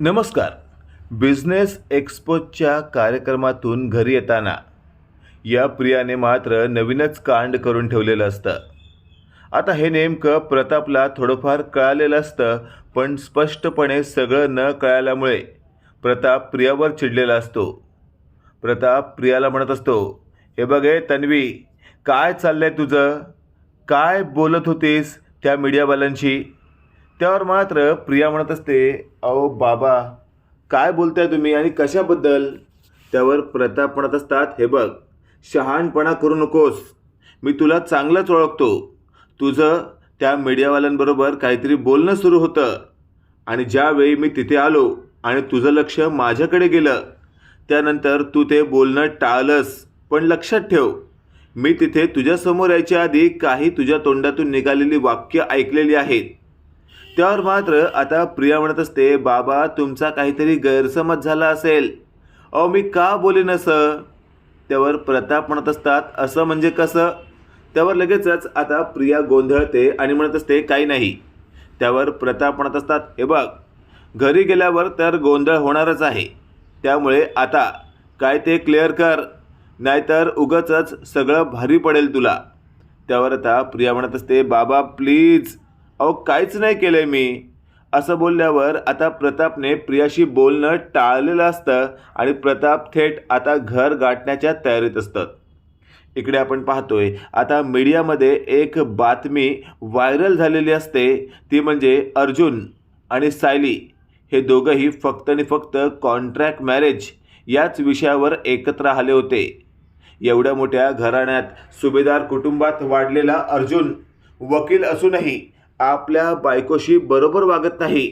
नमस्कार. बिझनेस एक्सपोच्या कार्यक्रमातून घरी येताना या प्रियाने मात्र नवीनच कांड करून ठेवलेलं असतं. आता हे नेमकं प्रतापला थोडंफार कळालेलं असतं पण स्पष्टपणे सगळं न कळाल्यामुळे प्रताप प्रियावर चिडलेला असतो. प्रताप प्रियाला म्हणत असतो हे बघे तन्वी काय चाललंय तुझं? काय बोलत होतीस त्या मीडियावाल्यांशी? त्यावर मात्र प्रिया म्हणत असते अहो बाबा काय बोलताय तुम्ही आणि कशाबद्दल? त्यावर प्रताप म्हणत असतात हे बघ शहाणपणा करू नकोस. मी तुला चांगलंच ओळखतो. तुझं त्या मीडियावाल्यांबरोबर काहीतरी बोलणं सुरू होतं. आणि ज्यावेळी मी तिथे आलो आणि तुझं लक्ष माझ्याकडे गेलं त्यानंतर तू ते बोलणं टाळलंस. पण लक्षात ठेव मी तिथे तुझ्यासमोर यायच्या आधी काही तुझ्या तोंडातून निघालेली वाक्य ऐकलेली आहेत. त्यावर मात्र आता प्रिया म्हणत असते बाबा तुमचा काहीतरी गैरसमज झाला असेल. अहो मी का बोलेन असं त्यावर प्रताप म्हणत असतात असं म्हणजे कसं? त्यावर लगेचच आता प्रिया गोंधळते आणि म्हणत असते काही नाही. त्यावर प्रताप म्हणत असतात हे बघ घरी गेल्यावर तर गोंधळ होणारच आहे. त्यामुळे आता काय ते क्लिअर कर नाहीतर उगचच सगळं भारी पडेल तुला. त्यावर आता प्रिया म्हणत असते बाबा प्लीज. अहो काहीच नाही केलं आहे मी. असं बोलल्यावर आता प्रतापने प्रियाशी बोलणं टाळलेलं असतं आणि प्रताप थेट आता घर गाठण्याच्या तयारीत असतात. इकडे आपण पाहतोय आता मीडियामध्ये एक बातमी व्हायरल झालेली असते. ती म्हणजे अर्जुन आणि सायली हे दोघंही फक्त आणि फक्त कॉन्ट्रॅक्ट मॅरेज याच विषयावर एकत्र आले होते. एवढ्या मोठ्या घराण्यात सुभेदार कुटुंबात वाढलेला अर्जुन वकील असूनही आपल्या बायकोशी बरोबर वागत नाही.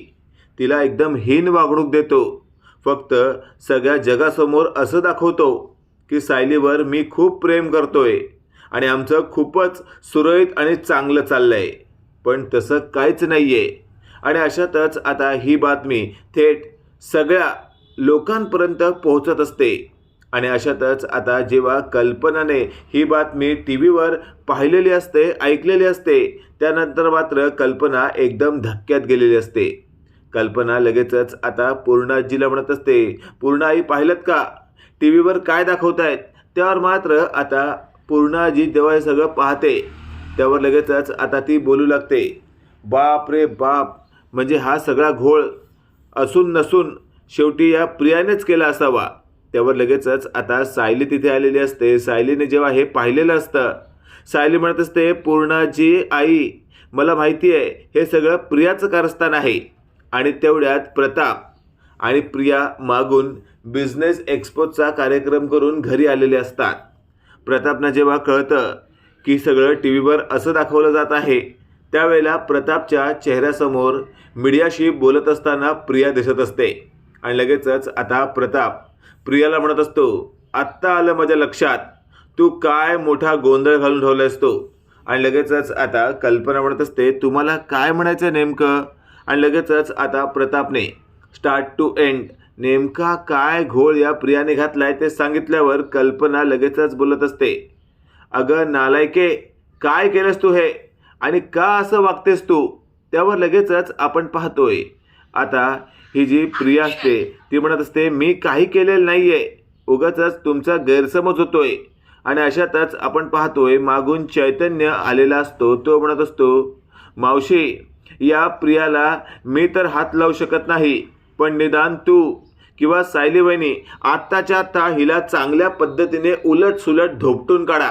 तिला एकदम हीन वागणूक देतो. फक्त सगळ्या जगासमोर असं दाखवतो की सायलीवर मी खूप प्रेम करतोय आणि आमचं खूपच सुरळीत आणि चांगलं चाललं आहे पण तसं काहीच नाही आहे आणि अशातच आता ही बातमी थेट सगळ्या लोकांपर्यंत पोहोचत असते. आणि अशातच आता जेव्हा कल्पनाने ही बातमी टी व्हीवर पाहिलेली असते ऐकलेली असते त्यानंतर मात्र कल्पना एकदम धक्क्यात गेलेली असते. कल्पना लगेचच आता पूर्णाजीला म्हणत असते पूर्णा आई पाहिलं का? टी व्हीवर काय दाखवत आहेत त्यावर मात्र आता पूर्णाजी जेव्हा हे सगळं पाहते त्यावर लगेचच आता ती बोलू लागते बाप रे बाप म्हणजे हा सगळा घोळ असून नसून शेवटी या प्रियानेच केला असावा. त्यावर लगेचच आता सायली तिथे आलेली असते. सायलीने जेव्हा हे पाहिलेलं असतं सायली म्हणत असते पूर्णाजी आई मला माहिती आहे हे सगळं प्रियाचं कारस्थान आहे. आणि तेवढ्यात प्रताप आणि प्रिया मागून बिझनेस एक्सपोचा कार्यक्रम करून घरी आलेले असतात. प्रतापना जेव्हा कळतं की सगळं टी व्हीवर असं दाखवलं जात आहे त्यावेळेला प्रतापच्या चेहऱ्यासमोर मीडियाशी बोलत असताना प्रिया दिसत असते. आणि लगेचच आता प्रताप प्रियाला म्हणत असतो आत्ता आलं माझ्या लक्षात. तू काय मोठा गोंधळ घालून ठेवला असतो? आणि लगेचच आता कल्पना म्हणत असते तुम्हाला काय म्हणायचं नेमकं? आणि लगेचच आता प्रतापने स्टार्ट टू एंड नेमका काय घोळ या प्रियाने घातलाय ते सांगितल्यावर कल्पना लगेचच बोलत असते अगं नालायके काय केलंस तू हे? आणि का असं वागतेस तू? त्यावर लगेचच आपण पाहतोय. आता ही जी प्रिया असते ती म्हणत असते मी काही केलेलं नाही आहे उगाचच तुमचा गैरसमज होतोय. आणि अशातच आपण पाहतोय मागून चैतन्य आलेला असतो. तो म्हणत असतो मावशी या प्रियाला मी तर हात लावू शकत नाही पण निदान तू किंवा सायली वहिनी आत्ताच्या आत्ता हिला चांगल्या पद्धतीने उलट सुलट धोपटून काढा.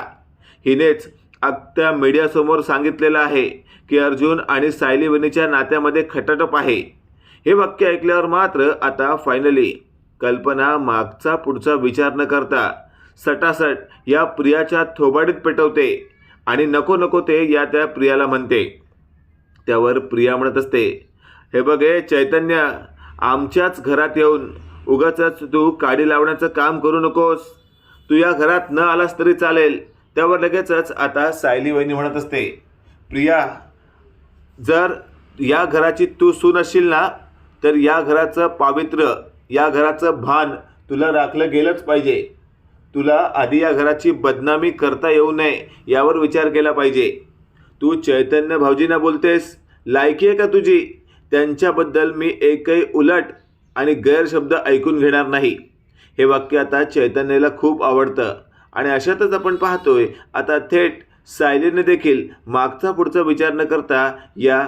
हिनेच आत्ता मीडियासमोर सांगितलेलं आहे की अर्जुन आणि सायली वहिनीच्या नात्यामध्ये खटाटप आहे. हे वाक्य ऐकल्यावर मात्र आता फायनली कल्पना मागचा पुढचा विचार न करता सटासट या प्रियाच्या थोबाडीत पेटवते आणि नको नको ते या त्या प्रियाला म्हणते. त्यावर प्रिया म्हणत असते हे बघ हे चैतन्य आमच्याच घरात येऊन उगाचच तू काडी लावण्याचं काम करू नकोस. तू या घरात न आलास तरी चालेल. त्यावर लगेचच आता सायली वहिनी म्हणत असते प्रिया जर या घराची तू सून असशील ना तर या घराचं पावित्र्य या घराचं भान तुला राखलं गेलंच पाहिजे. तुला आधी या घराची बदनामी करता येऊ नये यावर विचार केला पाहिजे. तू चैतन्य भाऊजींना बोलतेस लायकी आहे का तुझी? त्यांच्याबद्दल मी एकही उलट आणि गैरशब्द ऐकून घेणार नाही. हे वाक्य आता चैतन्याला खूप आवडतं आणि अशातच आपण पाहतोय आता थेट सायलीने देखील मागचा पुढचा विचार न करता या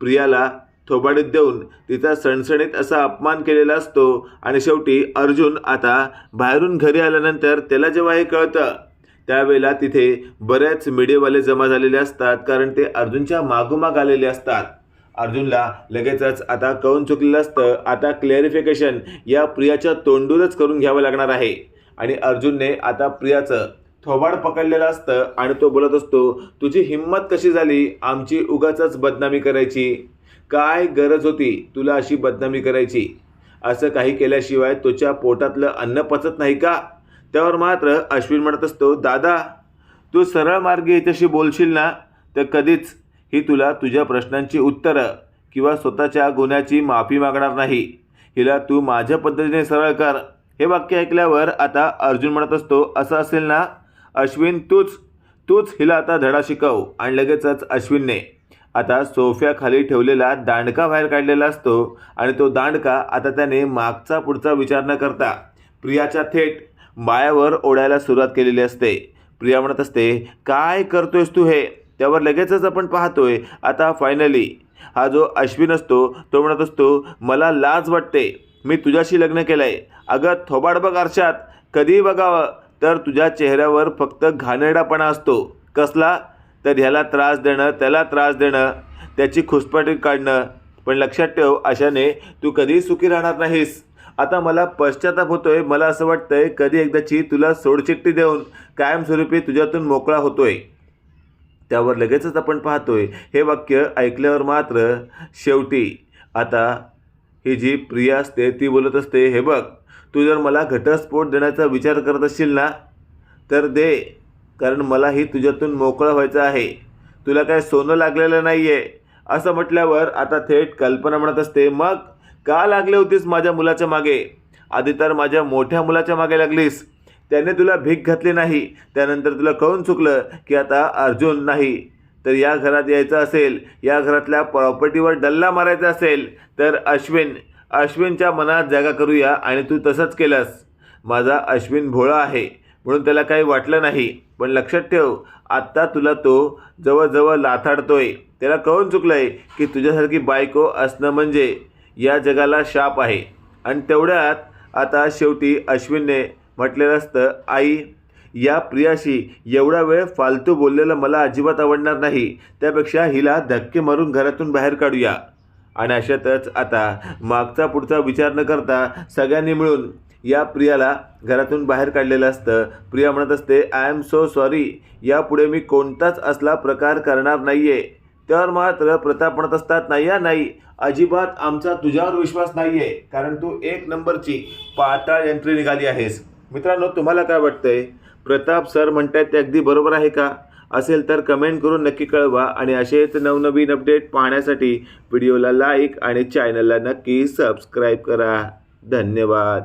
प्रियाला थोबाडीत देऊन तिचा सणसणीत असा अपमान केलेला असतो. आणि शेवटी अर्जुन आता बाहेरून घरी आल्यानंतर त्याला जेव्हा हे कळतं त्यावेळेला तिथे बऱ्याच मीडियावाले जमा झालेले असतात कारण ते अर्जुनच्या मागोमाग आलेले असतात. अर्जुनला लगेचच आता कळून चुकलेलं असतं. आता क्लॅरिफिकेशन या प्रियाच्या तोंडूनच करून घ्यावं लागणार आहे. आणि अर्जुनने आता प्रियाचं थोबाड पकडलेलं असतं आणि तो बोलत असतो तुझी हिंमत कशी झाली? आमची उगाच बदनामी करायची. काय गरज होती तुला अशी बदनामी करायची? असं काही केल्याशिवाय तुझ्या पोटातलं अन्न पचत नाही का? त्यावर मात्र अश्विन म्हणत असतो दादा तू सरळ मार्गे याच्याशी बोलशील ना तर कधीच ही तुला तुझ्या प्रश्नांची उत्तरं किंवा स्वतःच्या गुन्ह्याची माफी मागणार नाही. हिला तू माझ्या पद्धतीने सरळ कर. हे वाक्य ऐकल्यावर आता अर्जुन म्हणत असतो असं असेल ना अश्विन तूच तूच हिला आता धडा शिकव. आणि लगेचच अश्विनने आता सोफ्याखाली ठेवलेला दांडका बाहेर काढलेला असतो आणि तो दांडका आता त्याने मागचा पुढचा विचार न करता प्रियाच्या थेट मायावर ओढायला सुरुवात केलेली असते. प्रिया म्हणत असते काय करतोयस तू हे? त्यावर लगेचच आपण पाहतोय. आता फायनली हा जो अश्विन असतो तो म्हणत असतो मला लाज वाटते. मी तुझ्याशी लग्न केलं आहे अगं थोबाड बघ आरशात. कधीही बघावं. तर तुझ्या चेहऱ्यावर फक्त घाणेरडापणा असतो. कसला? तर ह्याला त्रास देणं त्याला त्रास देणं त्याची खुसपाटी काढणं. पण लक्षात ठेव अशाने तू कधीही सुखी राहणार नाहीस. आता मला पश्चाताप होतोय. मला असं वाटतंय कधी एकदाची तुला सोडचिट्टी देऊन कायमस्वरूपी तुझ्यातून मोकळा होतोय. त्यावर लगेचच आपण पाहतोय. हे वाक्य ऐकल्यावर मात्र शेवटी आता ही जी प्रिया असते ती बोलत असते हे बघ तू जर मला घटस्फोट देण्याचा विचार करत असशील ना तर दे. कारण मलाही तुझ्यातून मोकळं व्हायचं आहे. तुला काय सोनं लागलेलं नाही आहे असं म्हटल्यावर आता थेट कल्पना म्हणत असते मग का लागले होतीस माझ्या मुलाच्या मागे? आधी तर माझ्या मोठ्या मुलाच्या मागे लागलीस. त्याने तुला भीक घातली नाही. त्यानंतर तुला कळून चुकलं की आता अर्जुन नाही. तर या घरात यायचं असेल या घरातल्या प्रॉपर्टीवर डल्ला मारायचा असेल तर अश्विन अश्विनच्या मनात जागा करूया आणि तू तसंच केलंस. माझा अश्विन भोळा आहे म्हणून त्याला काही वाटलं नाही. पण लक्षात ठेव आत्ता तुला तो जवळजवळ लाथाडतोय. त्याला कळून चुकलं आहे की तुझ्यासारखी बायको असणं म्हणजे या जगाला शाप आहे. आणि तेवढ्यात आता शेवटी अश्विनने म्हटलेलं असतं आई या प्रियाशी एवढा वेळ फालतू बोललेलं मला अजिबात आवडणार नाही. त्यापेक्षा हिला धक्के मारून घरातून बाहेर काढूया. आणि अशातच आता मागचा पुढचा विचार न करता सगळ्यांनी मिळून या प्रियाला घरातून बाहेर काढलेलं असतं. प्रिया म्हणत असते आय एम सो सॉरी यापुढे मी कोणताच असला प्रकार करणार नाही आहे त्यावर मात्र प्रताप म्हणत असतात नाही या नाही. अजिबात आमचा तुझ्यावर विश्वास नाही आहे कारण तू एक नंबरची पाताळ एंट्री निघाली आहेस. मित्रांनो तुम्हाला काय वाटतंय? प्रताप सर म्हणतात ते अगदी बरोबर आहे का? असेल तर कमेंट करून नक्की कळवा आणि असेच नवनवीन अपडेट पाहण्यासाठी व्हिडिओला लाईक आणि चॅनलला नक्की सबस्क्राईब करा. धन्यवाद.